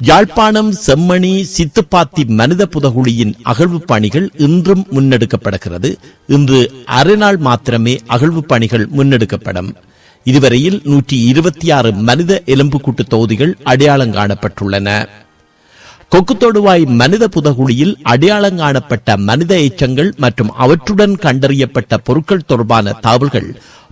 யாழ்ப்பாணம் செம்மணி சித்துப்பாத்தி மனித புதகுழியின் அகழ்வு பணிகள் இன்றும் முன்னெடுக்கப்படுகிறது இன்று அரை நாள் மாத்திரமே அகழ்வு பணிகள் முன்னெடுக்கப்படும். இதுவரையில் நூற்றி இருபத்தி ஆறு மனித எலும்புக்கூட்டு தொகுதிகள் அடையாளம் காணப்பட்டுள்ளன. கொக்குத்தொடுவாய் மனித புதகுழியில் அடையாளம் காணப்பட்ட மனித எச்சங்கள் மற்றும் அவற்றுடன் கண்டறியப்பட்ட பொருட்கள் தொடர்பான தகவல்கள்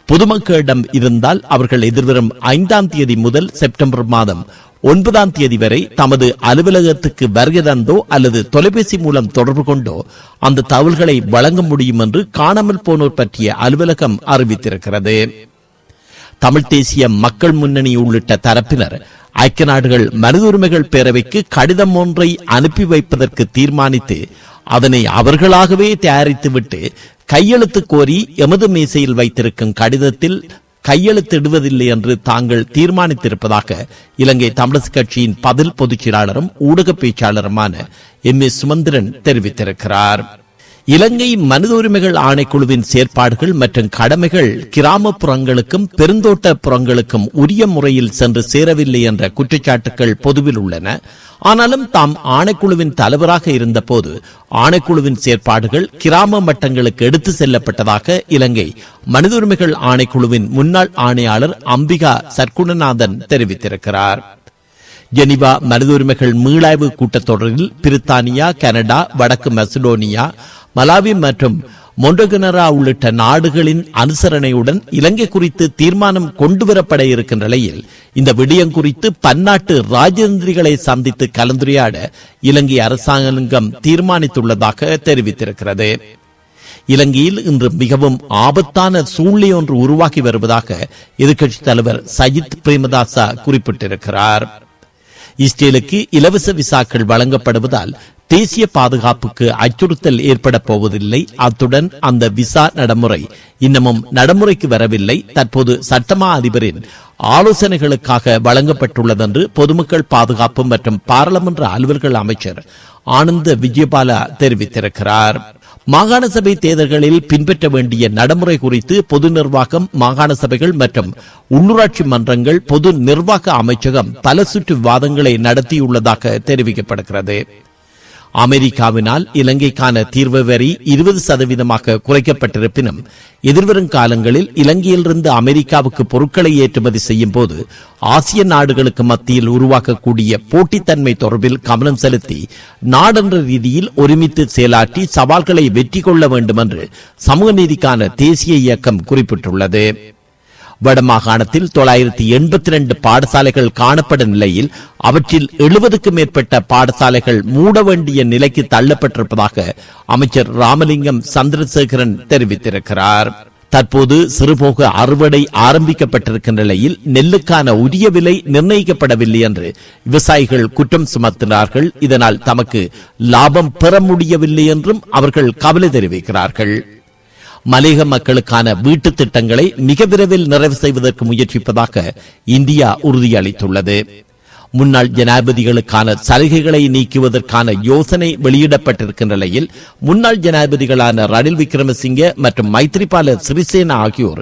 பொதுமக்களிடம் இருந்தால் அவர்கள் எதிர்வரும் ஐந்தாம் தேதி முதல் செப்டம்பர் மாதம் ஒன்பதாம் தேதி வரை தமது அலுவலகத்துக்கு வருகை தந்தோ அல்லது தொலைபேசி மூலம் தொடர்பு கொண்டோ அந்த தகவல்களை வழங்க முடியும் என்று காணாமல் போனோர் பற்றிய அலுவலகம் அறிவித்திருக்கிறது. தமிழ் தேசிய மக்கள் முன்னணி உள்ளிட்ட தரப்பினர் ஐக்கிய நாடுகள் மனித உரிமைகள் பேரவைக்கு கடிதம் ஒன்றை அனுப்பி வைப்பதற்கு தீர்மானித்து அதனை அவர்களாகவே தயாரித்துவிட்டு கையெழுத்து கோரி எமது மேசையில் வைத்திருக்கும் கடிதத்தில் கையெழுத்திடுவதில்லை என்று தாங்கள் தீர்மானித்திருப்பதாக இலங்கை தமிழரசு கட்சியின் பதில் பொதுச் செயலாளரும் ஊடக பேச்சாளருமான எம் ஏ சுமந்திரன் தெரிவித்திருக்கிறார். இலங்கை மனித உரிமைகள் ஆணைக்குழுவின் செயற்பாடுகள் மற்றும் கடமைகள் கிராமப்புறங்களுக்கும் பெருந்தோட்ட புறங்களுக்கும் உரிய முறையில் சென்று சேரவில்லை என்ற குற்றச்சாட்டுகள் பொதுவில் உள்ளன. ஆனாலும் தாம் ஆணைக்குழுவின் தலைவராக இருந்தபோது ஆணைக்குழுவின் செயற்பாடுகள் கிராம மட்டங்களுக்கு எடுத்து செல்லப்பட்டதாக இலங்கை மனித உரிமைகள் ஆணைக்குழுவின் முன்னாள் ஆணையாளர் அம்பிகா சர்க்குணநாதன் தெரிவித்திருக்கிறார். ஜெனிவா மனித உரிமைகள் மீளாய்வு கூட்டத்தொடரில் பிரித்தானியா கனடா வடக்கு மெசடோனியா மலாவி மற்றும் மொண்டகனரா உள்ளிட்ட நாடுகளின் அனுசரணையுடன் இலங்கை குறித்து தீர்மானம் கொண்டுவரப்பட இருக்கின்ற நிலையில் இந்த விடயம் குறித்து பன்னாட்டு ராஜதந்திரிகளை சந்தித்து கலந்துரையாட இலங்கை அரசாங்கம் தீர்மானித்துள்ளதாக தெரிவித்திருக்கிறது. இலங்கையில் இன்று மிகவும் ஆபத்தான சூழ்நிலை ஒன்று உருவாகி வருவதாக எதிர்க்கட்சித் தலைவர் சஜித் பிரேமதாசா குறிப்பிட்டிருக்கிறார். இஸ்ரேலுக்கு இலவச விசாக்கள் வழங்கப்படுவதால் தேசிய பாதுகாப்புக்கு அச்சுறுத்தல் ஏற்பட போவதில்லை. அத்துடன் அந்த விசா நடைமுறை இன்னமும் நடைமுறைக்கு வரவில்லை. தற்போது சட்டமா அதிபரின் ஆலோசனைகளுக்காக வழங்கப்பட்டுள்ளதென்று பொதுமக்கள் பாதுகாப்பு மற்றும் பாராளுமன்ற அலுவல்கள் அமைச்சர் ஆனந்த விஜயபாலா தெரிவித்திருக்கிறார். மாகாண சபை தேர்தல்களில் பின்பற்ற வேண்டிய நடைமுறை குறித்து பொது நிர்வாகம் மாகாண சபைகள் மற்றும் உள்ளூராட்சி மன்றங்கள் பொது நிர்வாக அமைச்சகம் பல சுற்று விவாதங்களை நடத்தியுள்ளதாக தெரிவிக்கப்படுகிறது. அமெரிக்காவினால் இலங்கைக்கான தீர்வு வரி இருபது சதவீதமாக குறைக்கப்பட்டிருப்பினும் எதிர்வரும் காலங்களில் இலங்கையிலிருந்து அமெரிக்காவுக்கு பொருட்களை ஏற்றுமதி செய்யும் போது ஆசிய நாடுகளுக்கு மத்தியில் உருவாக்கக்கூடிய போட்டித்தன்மை தொடர்பில் கவனம் செலுத்தி நாடென்ற ரீதியில் ஒருமித்து செயலாற்றி சவால்களை வெற்றி கொள்ள வேண்டும் என்று சமூக நீதிக்கான தேசிய இயக்கம் குறிப்பிட்டுள்ளது. வடமாகாணத்தில் தொள்ளாயிரத்தி எண்பத்தி ரெண்டு பாடசாலைகள் காணப்படும் நிலையில் அவற்றில் எழுபதுக்கும் மேற்பட்ட பாடசாலைகள் மூட வேண்டிய நிலைக்கு தள்ளப்பட்டிருப்பதாக அமைச்சர் ராமலிங்கம் சந்திரசேகரன் தெரிவித்திருக்கிறார். தற்போது சிறுபோக அறுவடை ஆரம்பிக்கப்பட்டிருக்கின்ற நிலையில் நெல்லுக்கான உரிய விலை நிர்ணயிக்கப்படவில்லை என்று விவசாயிகள் குற்றம் சுமத்தினார்கள். இதனால் தமக்கு லாபம் பெற முடியவில்லை என்றும் அவர்கள் கவலை தெரிவிக்கிறார்கள். மலேக மக்களுக்கான வீட்டு திட்டங்களை மிக விரைவில் நிறைவு செய்வதற்கு முயற்சிப்பதாக இந்தியா உறுதியளித்துள்ளது. முன்னாள் ஜனாதிபதிகளுக்கான சலுகைகளை நீக்குவதற்கான யோசனை வெளியிடப்பட்டிருக்கின்ற நிலையில் முன்னாள் ஜனாதிபதிகளான ரணில் விக்ரமசிங்கே மற்றும் மைத்ரிபால சிறிசேனா ஆகியோர்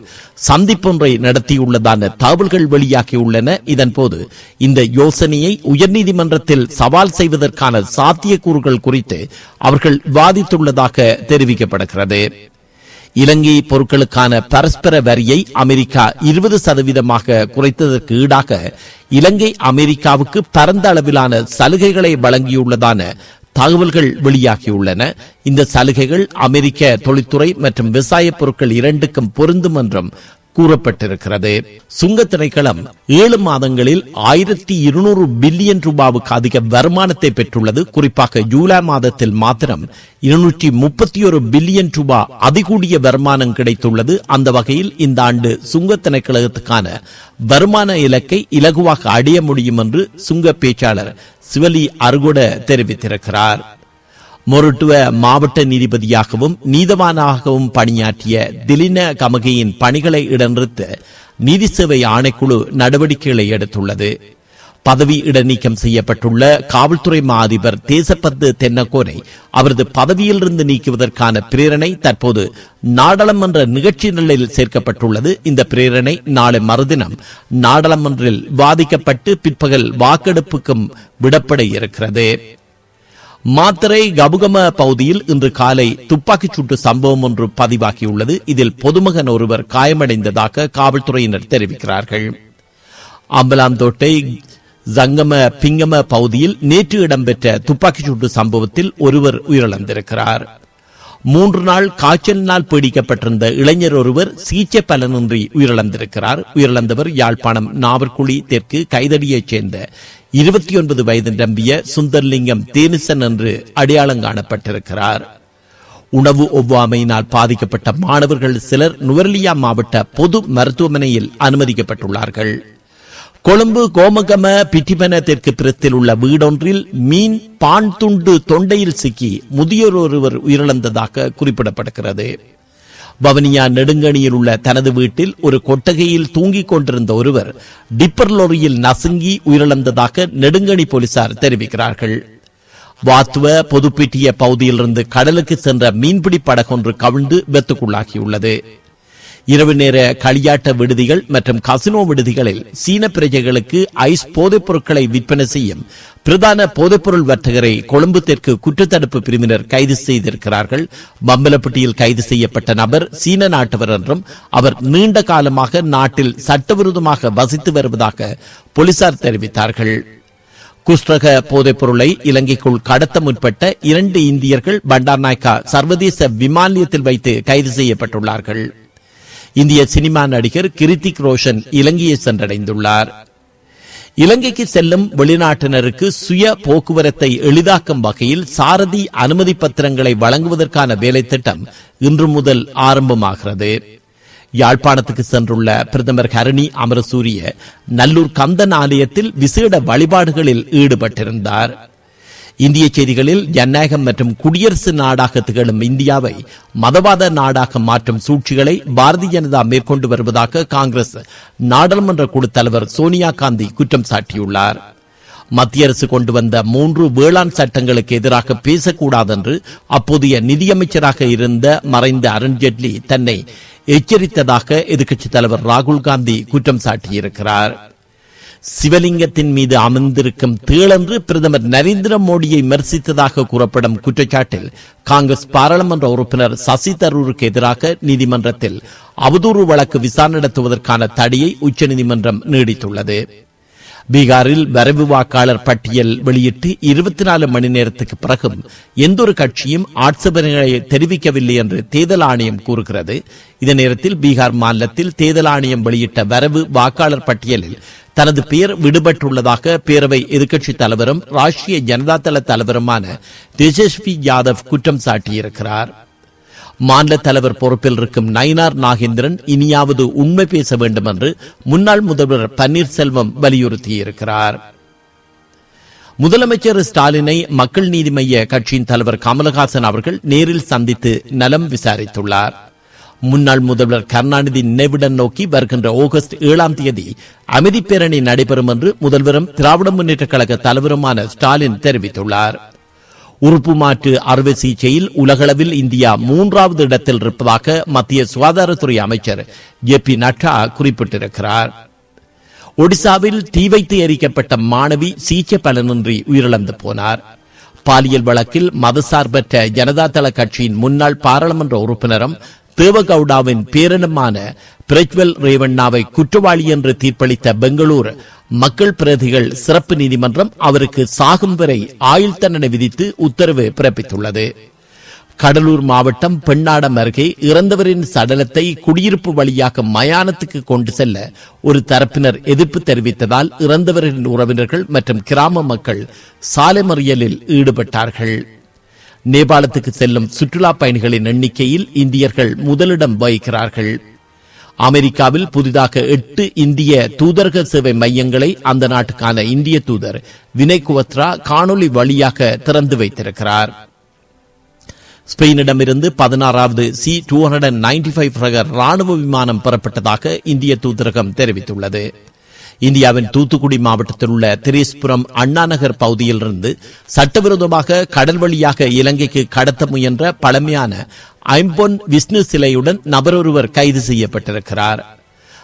சந்திப்பொன்றை நடத்தியுள்ளதான தகவல்கள் வெளியாகியுள்ளன. இதன்போது இந்த யோசனையை உயர்நீதிமன்றத்தில் சவால் செய்வதற்கான சாத்தியக்கூறுகள் குறித்து அவர்கள் விவாதித்துள்ளதாக தெரிவிக்கப்படுகிறது. இலங்கை பொருட்களுக்கான பரஸ்பர வரியை அமெரிக்கா இருபது சதவீதமாக குறைத்ததற்கு ஈடாக இலங்கை அமெரிக்காவுக்கு பரந்த அளவிலான சலுகைகளை வழங்கியுள்ளதான தகவல்கள் வெளியாகியுள்ளன. இந்த சலுகைகள் அமெரிக்க தொழில்துறை மற்றும் விவசாய பொருட்கள் இரண்டுக்கும் பொருந்தும் என்றும் கூறப்பட்டிருக்கிறது. சுங்க திணைக்களம் ஏழு மாதங்களில் ஆயிரத்தி இருநூறு பில்லியன் ரூபாவுக்கு அதிக வருமானத்தை பெற்றுள்ளது. குறிப்பாக ஜூலை மாதத்தில் மாத்திரம் இருநூற்றி முப்பத்தி ஒரு பில்லியன் ரூபாய் அதிகூடிய வருமானம் கிடைத்துள்ளது. அந்த வகையில் இந்த ஆண்டு சுங்க திணைக்களத்துக்கான வருமான இலக்கை இலகுவாக அடைய முடியும் என்று சுங்க பேச்சாளர் சிவலி அருகொட தெரிவித்திருக்கிறார். மொரட்டுவ மாவட்ட நீதிபதியாகவும் நீதவானாகவும் பணியாற்றிய திலின கமகையின் பணிகளை இடநிறுத்த நீதி சேவை ஆணைக்குழு நடவடிக்கைகளை எடுத்துள்ளது. பதவி இடநீக்கம் செய்யப்பட்டுள்ள காவல்துறை மா அதிபர் தேசப்பந்து தென்னக்கோரை அவரது பதவியிலிருந்து நீக்குவதற்கான பிரேரணை தற்போது நாடாளுமன்ற நிகழ்ச்சி நிலையில் சேர்க்கப்பட்டுள்ளது. இந்த பிரேரணை நாளை மறுதினம் நாடாளுமன்றில் வாதிக்கப்பட்டு பிற்பகல் வாக்கெடுப்புக்கும் விடப்பட இருக்கிறது. மாத்தரை கபுகம பகுதியில் இன்று காலை துப்பாக்கிச் சூட்டு சம்பவம் ஒன்று பதிவாகியுள்ளது. இதில் பொதுமகன் ஒருவர் காயமடைந்ததாக காவல்துறையினர் தெரிவிக்கிறார்கள். அம்பலாந்தோட்டை ஜங்கம பிங்கம பகுதியில் நேற்று இடம்பெற்ற துப்பாக்கிச் சூட்டு சம்பவத்தில் ஒருவர் உயிரிழந்திருக்கிறார். மூன்று நாள் காய்ச்சலினால் பீடிக்கப்பட்டிருந்த இளைஞர் ஒருவர் சிகிச்சை பலனின்றி உயிரிழந்திருக்கிறார். உயிரிழந்தவர் யாழ்ப்பாணம் நாவற்குழி தெற்கு கைதடியைச் சேர்ந்த இருபத்தி ஒன்பது வயது நிரம்பிய சுந்தர்லிங்கம் தேனிசன் என்று அடையாளம் காணப்பட்டிருக்கிறார். உணவு ஒவ்வாமையினால் பாதிக்கப்பட்ட மாணவர்கள் சிலர் நுவர்லியா மாவட்ட பொது மருத்துவமனையில் அனுமதிக்கப்பட்டுள்ளார்கள். கொழும்பு கோமகம பிட்டிபன தெற்கு பிறத்தில் உள்ள வீடொன்றில் மீன் பான் துண்டு தொண்டையில் சிக்கி முதியோர் ஒருவர் உயிரிழந்ததாக குறிப்பிடப்படுகிறது. வவனியா நெடுங்கணியில் உள்ள தனது வீட்டில் ஒரு கொட்டகையில் தூங்கிக் கொண்டிருந்த ஒருவர் டிப்பர் லோரியில் நசுங்கி உயிரிழந்ததாக நெடுங்கணி போலீசார் தெரிவிக்கிறார்கள். வாத்துவ பொதுப்பிட்டிய பகுதியிலிருந்து கடலுக்கு சென்ற மீன்பிடி படகொன்று கவிழ்ந்து வெத்துக்குள்ளாகியுள்ளது. இரவு நேர களியாட்ட விடுதிகள் மற்றும் கசினோ விடுதிகளில் சீன பிரஜைகளுக்கு ஐஸ் போதைப் பொருட்களை விற்பனை செய்யும் பிரதான போதைப்பொருள் வர்த்தகரை கொழும்பு தெற்கு குற்றத்தடுப்பு பிரிவினர் கைது செய்திருக்கிறார்கள். பம்பலப்பட்டியில் கைது செய்யப்பட்ட நபர் சீன நாட்டவர் என்றும் அவர் நீண்ட காலமாக நாட்டில் சட்டவிரோதமாக வசித்து வருவதாக போலீசார் தெரிவித்தார்கள். குஷ்டக போதைப் பொருளை இலங்கைக்குள் கடத்த முற்பட்ட இரண்டு இந்தியர்கள் பண்டார் பண்டார்நாயக்கா சர்வதேச விமான நிலையத்தில் வைத்து கைது செய்யப்பட்டுள்ளார்கள். இந்திய சினிமா நடிகர் கிருத்திக் ரோஷன் இலங்கையை சென்றடைந்துள்ளார். இலங்கைக்கு செல்லும் வெளிநாட்டினருக்கு சுய போக்குவரத்தை எளிதாக்கும் வகையில் சாரதி அனுமதி பத்திரங்களை வழங்குவதற்கான வேலை திட்டம் இன்று முதல் ஆரம்பமாகிறது. யாழ்ப்பாணத்துக்கு சென்றுள்ள பிரதமர் ஹரணி அமரசூரிய நல்லூர் கந்தன் ஆலயத்தில் விசேட வழிபாடுகளில் ஈடுபட்டிருந்தார். இந்திய செய்திகளில் ஜனநாயகம் மற்றும் குடியரசு நாடாக திகழும் இந்தியாவை மதவாத நாடாக மாற்றும் சூழ்ச்சிகளை பாரதிய ஜனதா மேற்கொண்டு வருவதாக காங்கிரஸ் நாடாளுமன்ற குழு தலைவர் சோனியா காந்தி குற்றம் சாட்டியுள்ளார். மத்திய அரசு கொண்டு வந்த மூன்று வேளாண் சட்டங்களுக்கு எதிராக பேசக்கூடாது என்று அப்போதைய நிதியமைச்சராக இருந்த மறைந்த அருண்ஜேட்லி தன்னை எச்சரித்ததாக எதிர்க்கட்சித் தலைவர் ராகுல் காந்தி குற்றம் சாட்டியிருக்கிறார். சிவலிங்கத்தின் மீது அமர்ந்திருக்கும் தேளென்று பிரதமர் நரேந்திர மோடியை விமர்சித்ததாக கூறப்படும் குற்றச்சாட்டில் காங்கிரஸ் பாராளுமன்ற உறுப்பினர் சசி தரூருக்கு எதிராக நீதிமன்றத்தில் அவதூறு வழக்கு விசாரணை நடத்துவதற்கான தடையை உச்சநீதிமன்றம் நீடித்துள்ளது. பீகாரில் வரைவு வாக்காளர் பட்டியல் வெளியிட்டு இருபத்தி நாலு மணி நேரத்துக்கு பிறகும் எந்த ஒரு கட்சியும் ஆட்சேபனைகளை தெரிவிக்கவில்லை என்று தேர்தல் ஆணையம் கூறுகிறது. இதே நேரத்தில் பீகார் மாநிலத்தில் தேர்தல் ஆணையம் வெளியிட்ட வரவு வாக்காளர் பட்டியலில் தனது பெயர் விடுபட்டுள்ளதாக பேரவை எதிர்க்கட்சித் தலைவரும் ராஷ்டிரிய ஜனதா தள தலைவருமான தேஜஸ்வி யாதவ் குற்றம் சாட்டியிருக்கிறார். மாநில தலைவர் பொறுப்பில் இருக்கும் நயினார் நாகேந்திரன் இனியாவது உண்மை பேச வேண்டும் என்று முன்னாள் முதல்வர் பன்னீர்செல்வம் வலியுறுத்தியிருக்கிறார். முதலமைச்சர் ஸ்டாலினை மக்கள் நீதி மய்ய கட்சியின் தலைவர் கமலஹாசன் அவர்கள் நேரில் சந்தித்து நலம் விசாரித்துள்ளார். முன்னாள் முதல்வர் கருணாநிதி நினைவிடம் நோக்கி வருகின்ற ஆகஸ்ட் ஏழாம் தேதி அமைதி பேரணி நடைபெறும் என்று முதல்வரும் திராவிட முன்னேற்ற கழக தலைவருமான ஸ்டாலின் தெரிவித்துள்ளார். உறுப்பு மாற்று அறுவை சிகிச்சையில் உலகளவில் இந்தியா மூன்றாவது இடத்தில் இருப்பதாக மத்திய சுகாதாரத்துறை அமைச்சர் ஜே பி நட்டா குறிப்பிட்டிருக்கிறார். ஒடிசாவில் தீ வைத்து எரிக்கப்பட்ட மாணவி சிகிச்சை பலனின்றி உயிரிழந்து போனார். பாலியல் வழக்கில் மதசார்பற்ற ஜனதாதள கட்சியின் முன்னாள் பாராளுமன்ற உறுப்பினரும் தேவகவுடாவின் பேரனமான பிரஜ்வல் ரேவண்ணாவை குற்றவாளி என்று தீர்ப்பளித்த பெங்களூர் மக்கள் பிரதிகள் சிறப்பு நீதிமன்றம் அவருக்கு சாகும் வரை ஆயுள் தண்டனை விதித்து உத்தரவு பிறப்பித்துள்ளது. கடலூர் மாவட்டம் பெண்ணாடம் அருகே இறந்தவரின் சடலத்தை குடியிருப்பு வழியாக மயானத்துக்கு கொண்டு செல்ல ஒரு தரப்பினர் எதிர்ப்பு தெரிவித்ததால் இறந்தவரின் உறவினர்கள் மற்றும் கிராம மக்கள் சாலை மறியலில் ஈடுபட்டார்கள். நேபாளத்துக்கு செல்லும் சுற்றுலா பயணிகளின் எண்ணிக்கையில் இந்தியர்கள் முதலிடம் வகிக்கிறார்கள். அமெரிக்காவில் புதிதாக எட்டு இந்திய தூதரக சேவை மையங்களை அந்த நாட்டுக்கான இந்திய தூதர் வினய் குவத்ரா காணொலி வழியாக திறந்து வைத்திருக்கிறார். ஸ்பெயினிடமிருந்து பதினாறாவது C two hundred ninety five ரக ராணுவ விமானம் பெறப்பட்டதாக இந்திய தூதரகம் தெரிவித்துள்ளது. இந்தியாவின் தூத்துக்குடி மாவட்டத்தில் உள்ள திரேஸ்புரம் அண்ணாநகர் பகுதியிலிருந்து சட்டவிரோதமாக கடல் வழியாக இலங்கைக்கு கடத்த முயன்ற பழமையான ஐம்பொன் விஷ்ணு சிலையுடன் நபரொருவர் கைது செய்யப்பட்டிருக்கிறார்.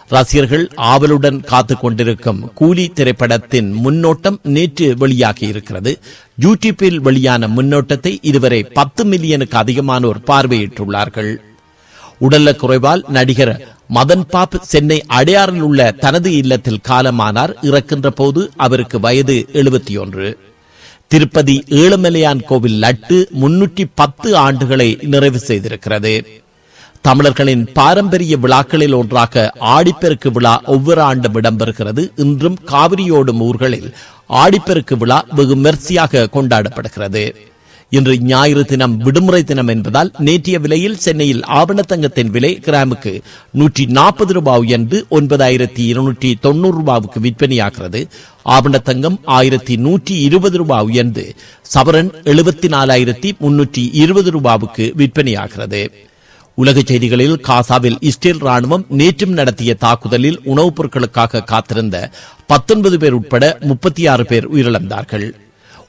ரசிகர்கள் ஆவலுடன் காத்துக் கொண்டிருக்கும் கூலி திரைப்படத்தின் முன்னோட்டம் நேற்று வெளியாகி இருக்கிறது. யூடியூப்பில் வெளியான முன்னோட்டத்தை இதுவரை பத்து மில்லியனுக்கு அதிகமானோர் பார்வையிட்டுள்ளார்கள். உடல்ல குறைவால் நடிகர் மதன் பாப் சென்னை அடையாறில் உள்ள தனது இல்லத்தில் காலமானார். இறக்கின்ற போது அவருக்கு வயது எழுபத்தி ஒன்று திருப்பதி ஏழுமலையான் கோவில் லட்டு முன்னூற்றி பத்து ஆண்டுகளை நிறைவு செய்திருக்கிறது. தமிழர்களின் பாரம்பரிய விழாக்களில் ஒன்றாக ஆடிப்பெருக்கு விழா ஒவ்வொரு ஆண்டும் இடம்பெறுகிறது. இன்றும் காவிரியோடும் ஊர்களில் ஆடிப்பெருக்கு விழா வெகு மெர்சியாக கொண்டாடப்படுகிறது. இன்று ஞாயிறு தினம் விடுமுறை தினம் என்பதால் நேற்றைய விலையில் சென்னையில் ஆவணத்தங்கத்தின் விலை கிராமுக்கு நூற்றி நாற்பது ரூபாய் என்று ஒன்பதாயிரத்தி இருநூற்றி தொண்ணூறு ரூபாவுக்கு விற்பனையாகிறது. ஆவணத்தங்கம் ஆயிரத்தி நூற்றி இருபது ரூபாய் உயர்ந்து சவரன் எழுபத்தி நாலாயிரத்தி முன்னூற்றி இருபது ரூபாவுக்கு விற்பனையாகிறது. உலக செய்திகளில் காசாவில் இஸ்ரேல் ராணுவம் நேற்றும் நடத்திய தாக்குதலில் உணவுப் பொருட்களுக்காக காத்திருந்த பத்தொன்பது பேர் உட்பட முப்பத்தி ஆறு பேர் உயிரிழந்தார்கள்.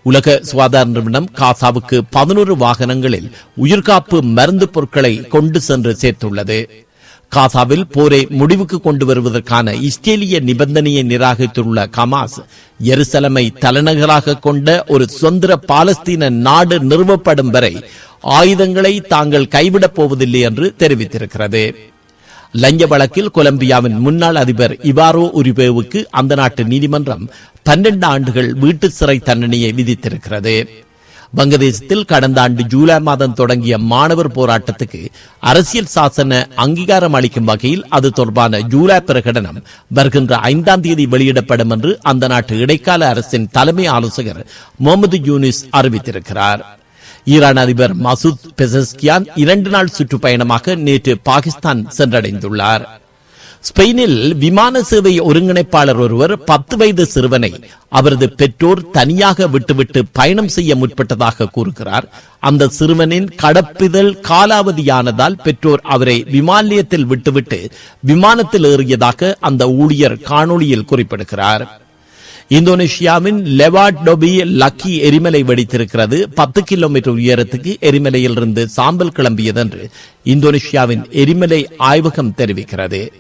உலக சுகாதார நிறுவனம் காசாவுக்கு பதினோரு வாகனங்களில் உயிர்காப்பு மருந்து பொருட்களை கொண்டு சென்று சேர்த்துள்ளது. காசாவில் போரை முடிவுக்கு கொண்டு வருவதற்கான இஸ்ரேலிய நிபந்தனையை நிராகரித்துள்ள கமாஸ் எருசலமை தலைநகராக கொண்ட ஒரு சுதந்திர பாலஸ்தீன நாடு நிறுவப்படும் வரை ஆயுதங்களை தாங்கள் கைவிடப் போவதில்லை என்று தெரிவித்திருக்கிறது. லஞ்ச வழக்கில் கொலம்பியாவின் முன்னாள் அதிபர் இவாரோ உரிபேவுக்கு அந்த நாட்டு நீதிமன்றம் பன்னெண்டு ஆண்டுகள் வீட்டு சிறை தண்டனையை விதித்திருக்கிறது. வங்கதேசத்தில் கடந்த ஆண்டு ஜூலை மாதம் தொடங்கிய மாணவர் போராட்டத்துக்கு அரசியல் சாசன அங்கீகாரம் அளிக்கும் வகையில் அது தொடர்பான ஜூலை பிரகடனம் வருகின்ற ஐந்தாம் தேதி வெளியிடப்படும் என்று அந்த நாட்டு இடைக்கால அரசின் தலைமை ஆலோசகர் முகமது யூனிஸ் அறிவித்திருக்கிறார். ஈரான் அதிபர் மசூத் பெசஸ்கியான் இரண்டு நாள் சுற்றுப்பயணமாக நேற்று பாகிஸ்தான் சென்றடைந்துள்ளார். ஸ்பெயினில் விமான சேவை ஒருங்கிணைப்பாளர் ஒருவர் பத்து வயது சிறுவனை அவரது பெற்றோர் தனியாக விட்டுவிட்டு பயணம் செய்ய முற்பட்டதாக கூறுகிறார். அந்த சிறுவனின் கடப்பிதழ் காலாவதியானதால் பெற்றோர் அவரை விமான நிலையத்தில் விட்டுவிட்டு விமானத்தில் ஏறியதாக அந்த ஊழியர் காணொளியில் குறிப்பிடுகிறார். இந்தோனேஷியாவின் லெவாடொபி லக்கி எரிமலை வெடித்திருக்கிறது. பத்து கிலோமீட்டர் உயரத்துக்கு எரிமலையில் இருந்து சாம்பல் கிளம்பியதென்று இந்தோனேஷியாவின் எரிமலை ஆய்வகம் தெரிவிக்கிறது.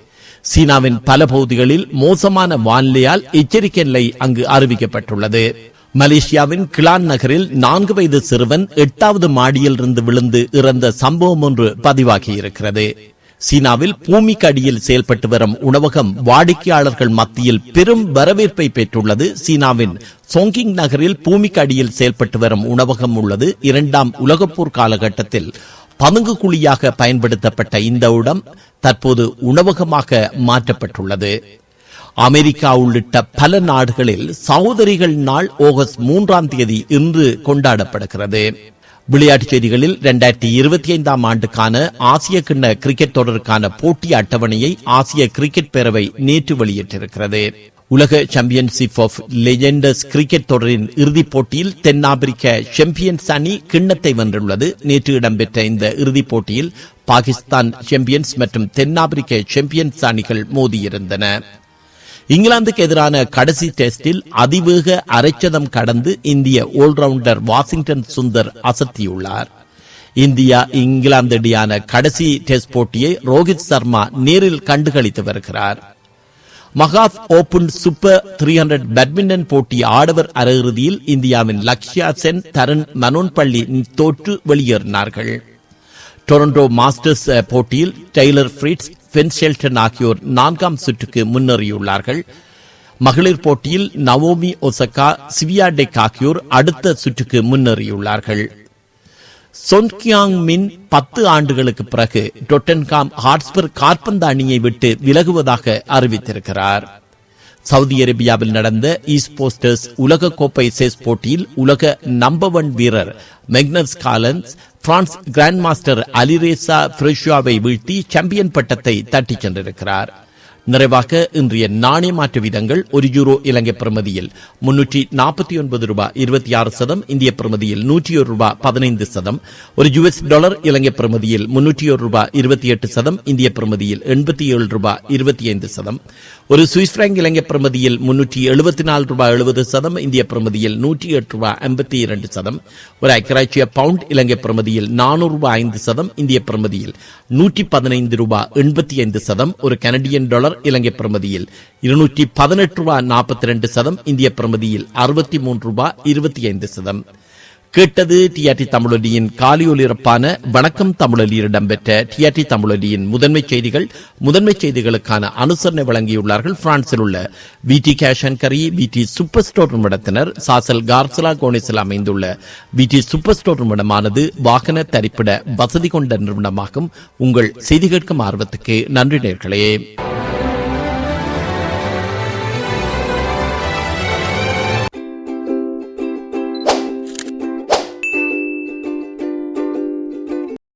சீனாவின் பல பகுதிகளில் மோசமான வானிலையால் எச்சரிக்கை நிலை அங்கு அறிவிக்கப்பட்டுள்ளது. மலேசியாவின் கிளான் நகரில் நான்கு வயது சிறுவன் எட்டாவது மாடியில் இருந்து விழுந்து இறந்த சம்பவம் ஒன்று பதிவாகியிருக்கிறது. சீனாவில் பூமிக்கு அடியில் செயல்பட்டு வரும் உணவகம் வாடிக்கையாளர்கள் மத்தியில் பெரும் வரவேற்பை பெற்றுள்ளது. சீனாவின் சோங்கிங் நகரில் பூமிக்கு அடியில் செயல்பட்டு வரும் உணவகம் உள்ளது. இரண்டாம் உலகப்போர் காலகட்டத்தில் பதுங்கு குழியாக பயன்படுத்தப்பட்ட இந்த இடம் தற்போது உணவகமாக மாற்றப்பட்டுள்ளது. அமெரிக்கா உள்ளிட்ட பல நாடுகளில் சகோதரிகள் நாள் ஆகஸ்ட் மூன்றாம் தேதி இன்று கொண்டாடப்படுகிறது. விளையாட்டுச் செய்திகளில் இரண்டாயிரத்தி இருபத்தி ஐந்தாம் ஆண்டுக்கான ஆசிய கிண்ண கிரிக்கெட் தொடருக்கான போட்டி அட்டவணையை ஆசிய கிரிக்கெட் பேரவை நேற்று வெளியிட்டிருக்கிறது. உலக சாம்பியன்ஷிப் ஆஃப் லெஜெண்டர்ஸ் கிரிக்கெட் தொடரின் இறுதிப் போட்டியில் தென்னாப்பிரிக்க சாம்பியன்ஸ் அணி கிண்ணத்தை வென்றுள்ளது. நேற்று இடம்பெற்ற இந்த இறுதிப் போட்டியில் பாகிஸ்தான் சாம்பியன்ஸ் மற்றும் தென்னாப்பிரிக்க சாம்பியன்ஸ் அணிகள் மோதியிருந்தன. இங்கிலாந்துக்கு எதிரான கடைசி டெஸ்டில் அதிவேக அரைச்சதம் கடந்து இந்திய ஆல்ரவுண்டர் வாஷிங்டன் சுந்தர் அசத்தியுள்ளார். இந்தியா இங்கிலாந்து இடையான கடைசி டெஸ்ட் போட்டியை ரோஹித் சர்மா நேரில் கண்டுகளித்து வருகிறார். Macau open super three hundred badminton போட்டி ஆடவர் அரையிறுதியில் இந்தியாவின் லக்ஷ்யா சென் தருண் மனோன் பள்ளி தோற்று வெளியேறினார்கள். டொரண்டோ மாஸ்டர்ஸ் போட்டியில் டெய்லர் ஃபிரிட்ஸ் பென்ஷெல்டன் ஆகியோர் நான்காம் சுற்றுக்கு முன்னேறியுள்ளார்கள். மகளிர் போட்டியில் நவோமி ஒசக்கா சிவியா டெக் ஆகியோர் அடுத்த சுற்றுக்கு முன்னேறியுள்ளார்கள். சொன்கியாங் மின் பத்து ஆண்டுகளுக்கு பிறகு டொட்டன்காம் ஹாட்ஸ்பர் கார்பந்த அணியை விட்டு விலகுவதாக அறிவித்திருக்கிறார். சவுதி அரேபியாவில் நடந்த ஈஸ்ட் போஸ்டர்ஸ் உலக கோப்பை செஸ் போட்டியில் உலக நம்பர் ஒன் வீரர் Magnus Carlsen France grand master Alireza பிரெஷாவை வீழ்த்தி சாம்பியன் பட்டத்தை தட்டிச் சென்றிருக்கிறார். நிறைவாக இன்றைய நாணய மாற்று வீதங்கள் ஒரு யூரோ இலங்கை பிரமதியில் முன்னூற்றி நாற்பத்தி ஒன்பது ரூபாய் இருபத்தி ஆறு சதம் இந்திய பிரமதியில் நூற்றி ஒரு ரூபாய் பதினைந்து சதம் ஒரு யுஎஸ் டாலர் இலங்கை பிரமதியில் முன்னூற்றி ஒரு ரூபாய் இருபத்தி எட்டு சதம் இந்திய பிரமதியில் எண்பத்தி ஏழு ரூபாய் இருபத்தி ஐந்து சதம் ஒரு சுவிஸ் பிராங்க் இலங்கை பிரமதியில் முன்னூற்றி எழுபத்தி நாலு ரூபாய் எழுபது சதம் இந்திய பிரமதியில் நூற்றி எட்டு ரூபாய் ஐம்பத்தி இரண்டு சதம் ஒரு ஐக்கராட்சிய பவுண்ட் இலங்கை பிரமதியில் நானூறு ரூபாய் ஐந்து சதம் இந்திய பிரமதியில் நூற்றி பதினைந்து ரூபாய் எண்பத்தி ஐந்து சதம் ஒரு கனடியன் டாலர் இலங்கை பிரமதியில். இருநூற்றி பதினெட்டு ரூபாய் நாற்பத்தி ரெண்டு சதம் இந்திய பிரமதியில் அறுபத்தி மூன்று ரூபாய் இருபத்தி ஐந்து சதம் கேட்டது டிஆர்டி தமிழொலியின் காலியொலிரப்பான வணக்கம் தமிழொலி இடம்பெற்ற டிஆர்டி தமிழொலியின் முதன்மை செய்திகள் முதன்மை செய்திகளுக்கான அனுசரணை வழங்கியுள்ளார்கள் பிரான்சில் உள்ள V T cash and carry V T super store நிமிடத்தினர் சாசல் கார்சலா கோனிஸில் அமைந்துள்ள வி டி சூப்பர் ஸ்டோர் நிமிடமானது வாகன தரிப்பிட வசதி கொண்ட நிறுவனமாகும். உங்கள் செய்தி கேட்கும் ஆர்வத்துக்கு நன்றி நேர்களே.